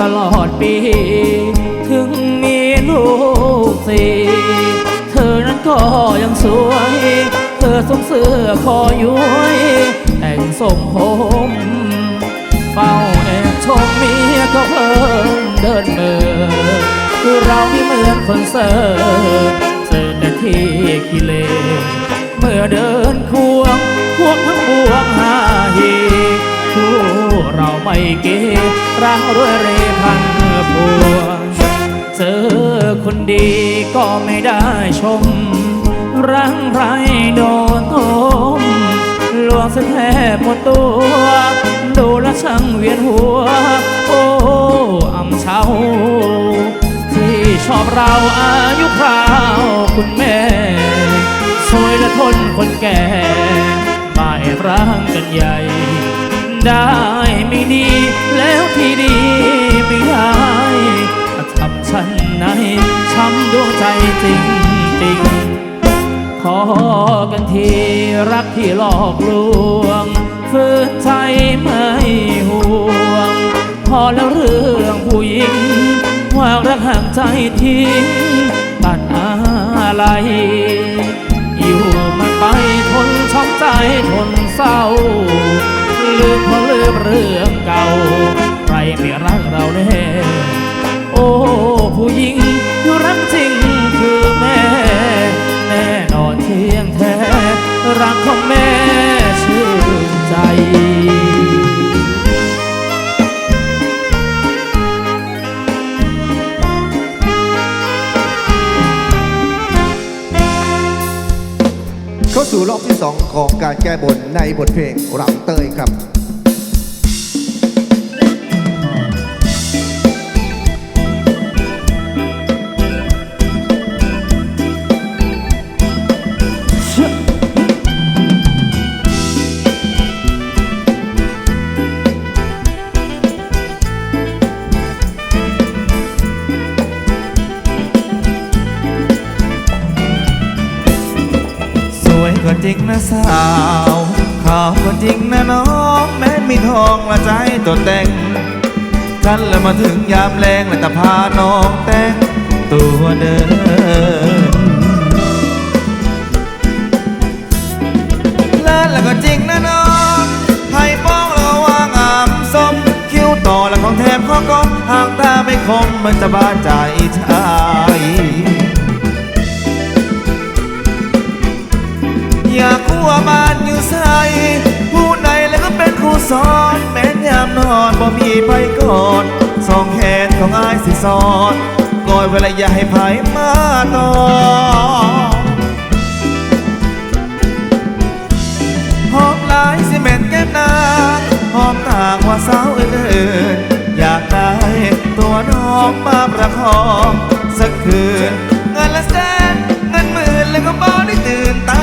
ตลอดปี ถึงมีลูกสี่เธอนั้นก็ยังสวย เธอสวมเสื้อคอย้ยแต่งทรงผมเฝ้าแอบชมเมียก็เพลินเดินเดินคือเรานี่เหมือนคนเสิร์ฟเจอแต่ที่กิเลสเมื่อเดิน เราไม่เกรังรวยเรพันพัวเจอคนดีก็ไม่ได้ชม รังไรโดนทมลวงเสแทบหมดตัว ดูแลวช่างเวียนหัว โอ้อำเชาที่ชอบเราอายุคราวคุณแม่สวยและทนคนแก่บ่ายร่างกันใหญ่ ได้ไม่ดี แล้วที่ดีไม่ได้ทำฉันไหนช้ำดวงใจจริงจริงๆขอกันทีรักที่หลอกลวงฝืนใจไม่ห่วง พอแล้วเรื่องผู้หญิง ว่ารักห่างใจทิ้งตัดอะไร อยู่มันไปทนช้ำใจทนเศร้า ลืมเพราะลืมเรื่องเก่า ใครไม่รักเราแน่โอ้ผู้หญิงที่รักจริงคือแม่ แน่นอนเที่ยงแท้ รักของแม่ชื่นใจ เข้าสู่รอบที่ 2 ของการแก้บนในบทเพลงรำเตยครับ ริงนะสาวขาวก็จริงนะน้องแม้มีทองละใจตัวแต่งกันแล้วมาถึงยามแรงแล้วจะพาน้องแต่งตัวเดินเลิศแล้วก็จริงนะน้องไผ่ป้องแล้ววางอามส้มคิ้วต่อแล้วของแถมข้อก้อนหางตาไม่คมมันจะบาดใจชาย อยากคู่ว่าบ้านอยู่ใสผู้ใดแล้วก็เป็นครูสอน แม้นยามนอนบ่มีไปกอดสองแขนของอายสิสอนกอดเวลาอย่าให้ไผมาต่อหอมลายสิเม็นแก้มนางหอมต่างว่าสาวอื่นๆอยากได้ตัวน้องมาประคองสักคืนเงินละแสนเงินหมื่นแล้วก็บ่ได้ตื่นตา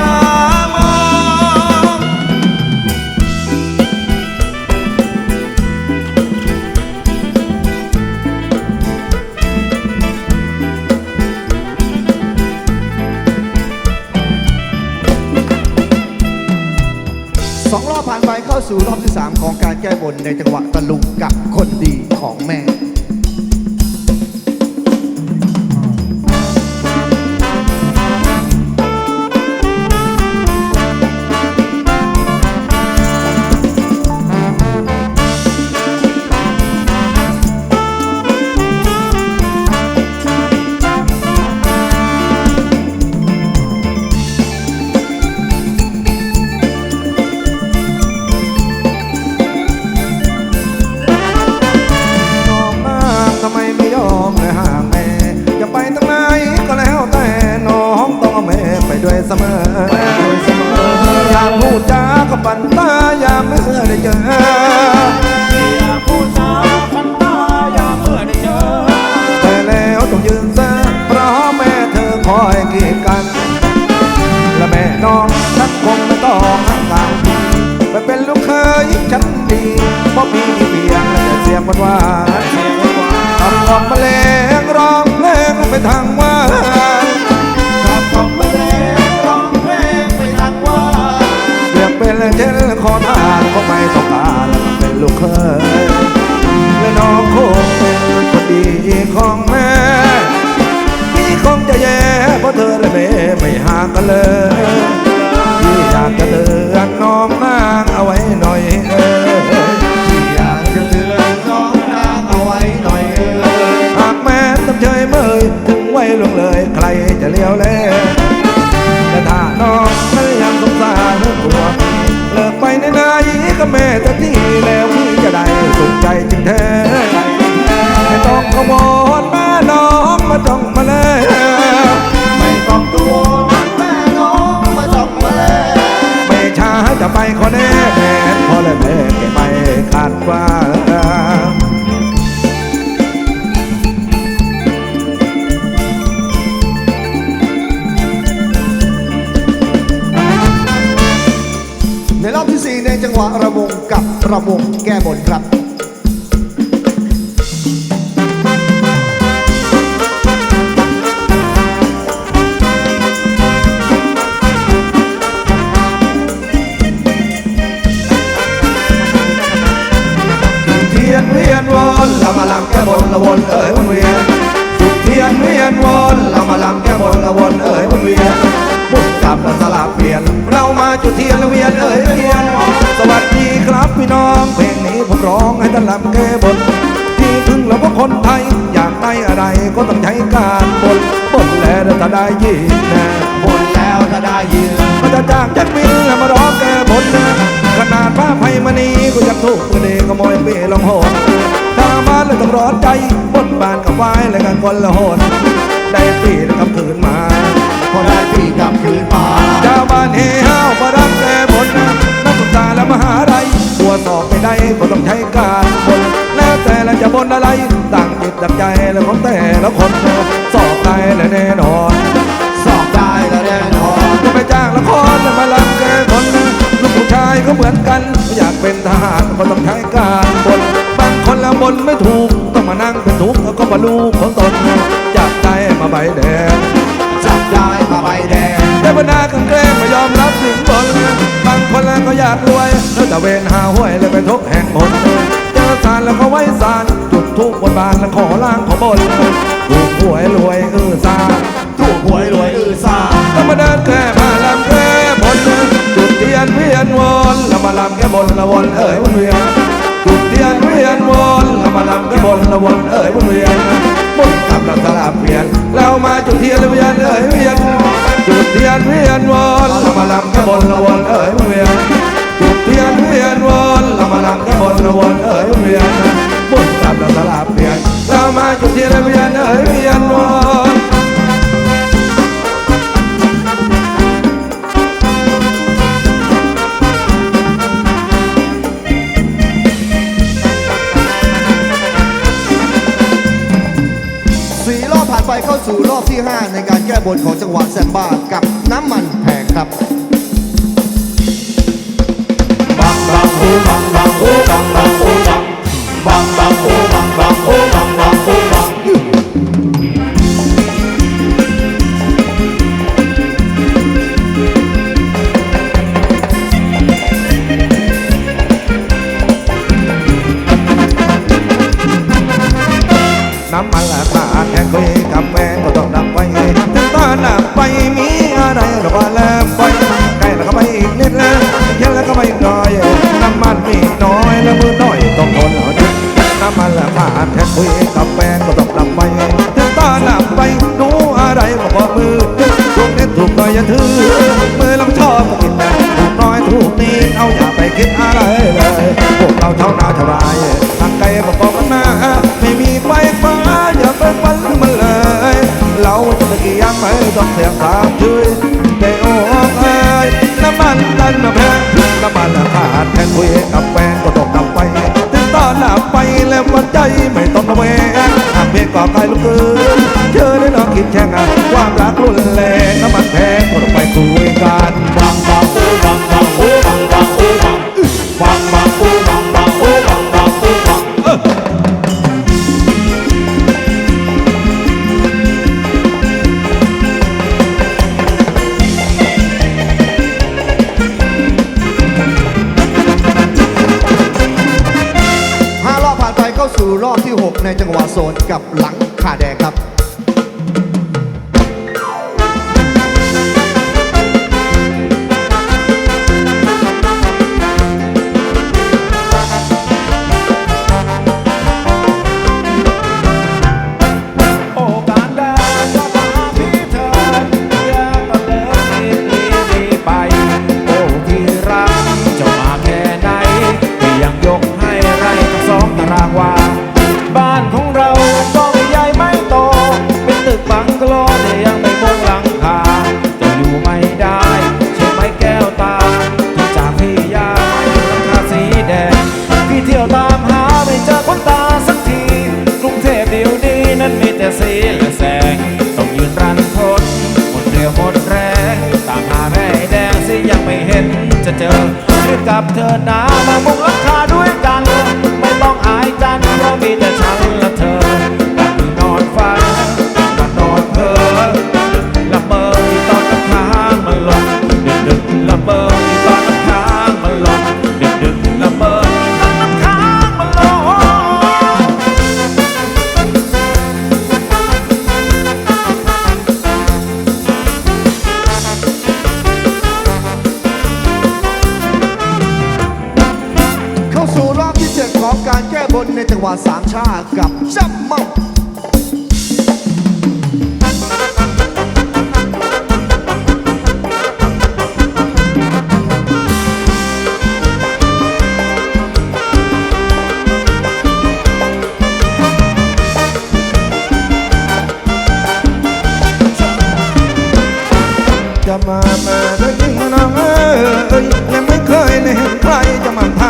ในจังหวะตะลุง ดกันและแม่น้องฉันคงไม่ต้องห่างกันไปเป็นลูกเคยฉันดีเพราะมีเพียงและเสียงหวานๆทำกล่อมแมลงร้องเพลงไปทางว่า เจนเจนขอทานก็ไม่ต้องการเป็นลูกเคยและน้องคงเป็นคนดีของแม่พี่คงจะแย่เพราะเธอและแม่ไม่ห่ากันเลย สุขใจจริงแท้ ได้อะไรก็ต้องใช้การบนบนแล้วถ้าได้ยินนะบนแล้วถ้าได้ยินก็จะจากจัดบินมาร้องแก้บนนะขนาดพระไพมณีก็ยังถูกมือเดขโมยเปลองโหดถ้ามาแล้วต้องร้อนใจบนบานกับไว้แล้วกันคนละโหดได้ปีแล้วกำคืนมาพอได้ปีกับคืนมาชาวบ้านเฮาวมารับแก้บนนะนักศึกษาและมหาลัยหัวสอบไม่ได้ก็ต้องใช้การบน แล้วแต่ละจะบนอะไรต่างจิตต่างใจแล้วของแต่ละคนนะสอบได้และแน่นอนสอบได้แล้วแน่นอนจะไปจ้างละครแล้วมาลำแก้บนนะลูกผู้ชายก็เหมือนกัน อยากเป็นทหารก็ต้องใช้การบนบางคนละบนไม่ถูกต้องมานั่งเป็นทุกข์แล้วก็มาลูกของตนนะจับใจมาใบแดงจับได้มาใบแดงแต่บรรดากันแกล้งไม่ยอมรับถึงบนนะบางคนแล้วก็อยากรวยแล้วแต่เวนหาห้วยเลยเป็นทุกข์แห่งหนเจอ สารแล้วก็ไว้สารจุดทุกบนบานแล้วขอล่างขอบนถูกหวยรวยเออสารถูกหวยรวยอือซาต้องมาเดินแก้ผ้าลำแก้บนจุดเทียนเวียนวนแล้วมาลำแก้บนละวนเอ๋ยวนเวียนจุดเทียนเวียนวนแล้วมาลำแก้บนละวนเอ๋ยวนเวียนบุญกรรมเราสลับเปลี่ยนเรามาจุดเทียนเวียนเอ๋ยเวียนจุดเทียนเวียนวนแล้วมาลำแก้บนละวน สู่รอบที่ 5 ในการแก้บนของจังหวัดแซมบ้ากับน้ำมันแพงครับบังบังโอบังบังโอบังบังโอบังบังบังโอบังบังโอบัง ถูกน้อยถูกนี่เอาอย่าไปคิดอะไรเลยพวกเราเท่านาเท่าไรทางไกลก็บอกกันมาไม่มีไฟฟ้าอย่าไปฝันมันเลย เราจะตะกี้ยังไม่ต้องเสียงสามชื่อแต่โอ้เอ้ยน้ำมันดันมาแพงน้ำมันราดแทนคุยกับแฟนก็ตกดับไปถึงตอนหลับไปแล้ววันใจไม่ต้องระแวงหากเพียงก่อไกลลูกเกินเชื่อได้น้องคิดแช่งอะความรักรุนแรงน้ำมัน สีและแสง ต้องยืนรันทนหมดเรียวหมดแรง ตามหาแร่แดงสิยังไม่เห็นจะเจอหรือกับเธอหนามามุงราคา จะมามาได้ยิงน้องเอ้ยยังไม่เคยเห็นใครจะมันเท้า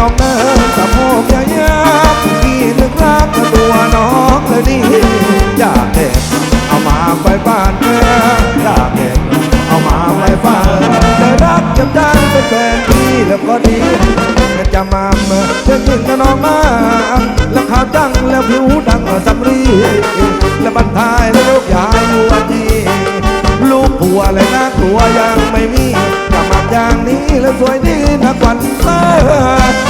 น้องเนินสะโพกยายามพี่นึกรักตัวน้องเลยดีอยากเด็กเอามาไว้บ้านเมื่ออยากเด็กเอามาไว้บ้านเธอรักจำจังเป็นแฟนพี่แล้วก็ดีจะมาเมื่อเธอจึงกับน้องมาแล้วขาวจังแล้วผิวดังสำรีและบรรทายแล้วลูกยายอยู่วันทีลูกผัวเลยนะกลัวยังไม่มีจะมาอย่างนี้แล้วสวยดีนักวันเลิศ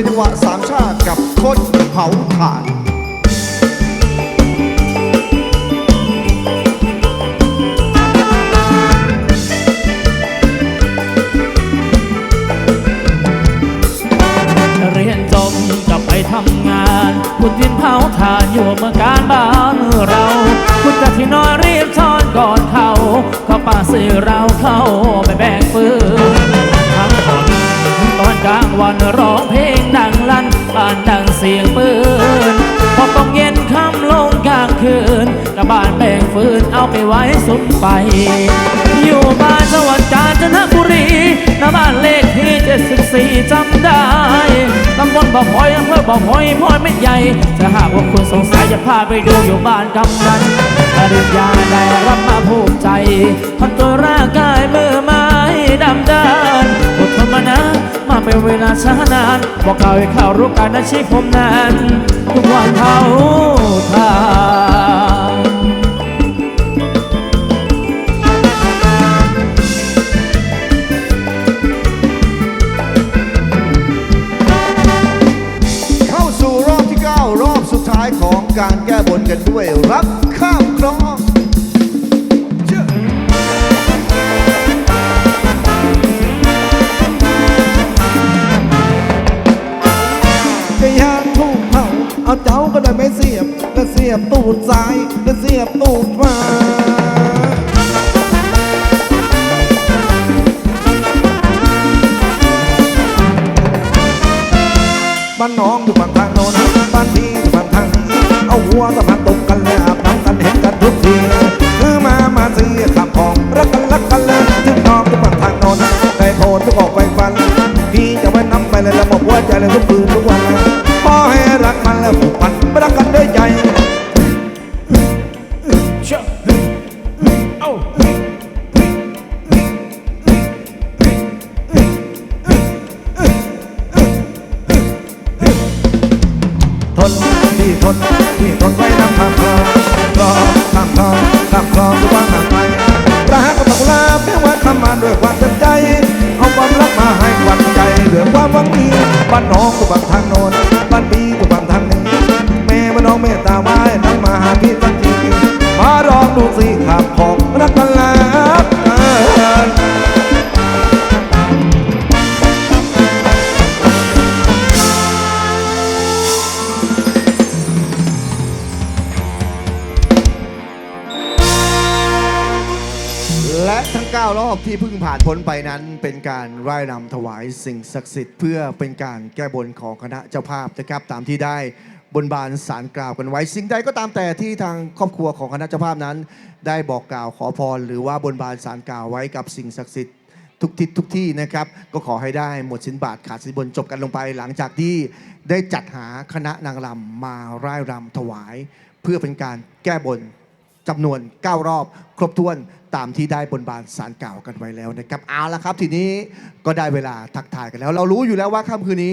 ยังอยู่ในจังหวะสามชาติกับคนเผาถ่านเรียนจบกลับไปทำงานคุณดินเผาถ่านอยู่เมืองการบ้านเรา คุณจะที่นอนรีบช้อนก่อนเขาเขาป่าสื่อเราเข้าไปแบกฟืนทั้งคนตอนกลางวันร้องเพลง บ้านดังเสียงปืนพอต้องเย็นค่ำลงกลางคืนกระบานแบ่งฟืนเอาไปไว้สุดไป อยู่บ้านจังหวัดกาญจนบุรีหน้าบ้านเลขที่74จำได้ตำบลบ่อพลอยอำเภอบ่อพลอยพลอยไม่ใหญ่จะหากว่าคุณสงสัยจะพาไปดูอยู่บ้านกำนันปริญญาได้รับมาภูมิใจทำตัวร่ ช้านานบอกกล่าให้เขารู้การอาชีพผมนั้น ทุกวันเผาทานเข้าสู่รอบที่ 9 รอบสุดท้ายของการแก้บนกันด้วยรับ เอาเจ้าก็ได้ไม่เสียบก็เสียบตูดซ้ายก็เสียบตูดขวาบ้านน้องอยู่บางทางโน้นบ้านพี่อยู่บางทางนี้เอาหัวกับมันตกกันเลยอาบน้ำกันเห็นกันทุกทีคือมามาซื้อขับของรักกันรักกันเลยถึงน้องอยู่บางทางโน้นได้โทษทุกออกไปฟันพี่จะไว้น้ำไปเลยแล้วบอกว่าใจเลยทุกคืนทุกวัน ผูกพันรักกันด้วยใจทนที่ทนที่ทนไว้น้ำทางคลองรองทางคลองทางคลองทุกวันทางไปรักก็ต้องลาเพียงว่าคำมาด้วยความเต็มใจ เอาความรักมาให้ควันใจด้วยความหวังดีบ้านน้องก็บ้างทางโน้นบ้านพี่ก็ การร่ายรำถวายสิ่งศักดิ์สิทธิ์เพื่อเป็นการแก้บนของคณะเจ้าภาพนะครับตามที่ได้บนบานสารกล่าวกันไว้ สิ่งใดก็ตามแต่ที่ทางครอบครัวของคณะเจ้าภาพนั้น ได้บอกกล่าวขอพร หรือว่าบนบานสารกล่าวไว้กับสิ่งศักดิ์สิทธิ์ทุกทิศทุกที่นะครับ ก็ขอให้ได้หมดสินบาทขาดสินบนจบกันลงไป หลังจากที่ได้จัดหาคณะนางรำมาร่ายรำถวาย เพื่อเป็นการแก้บน จำนวน 9 รอบ ครบถ้วนตามที่ได้บนบานสารกล่าวกันไว้แล้วนะครับเอาละครับ ทีนี้ก็ได้เวลาทักทายกันแล้ว เรารู้อยู่แล้วว่าค่ำคืนนี้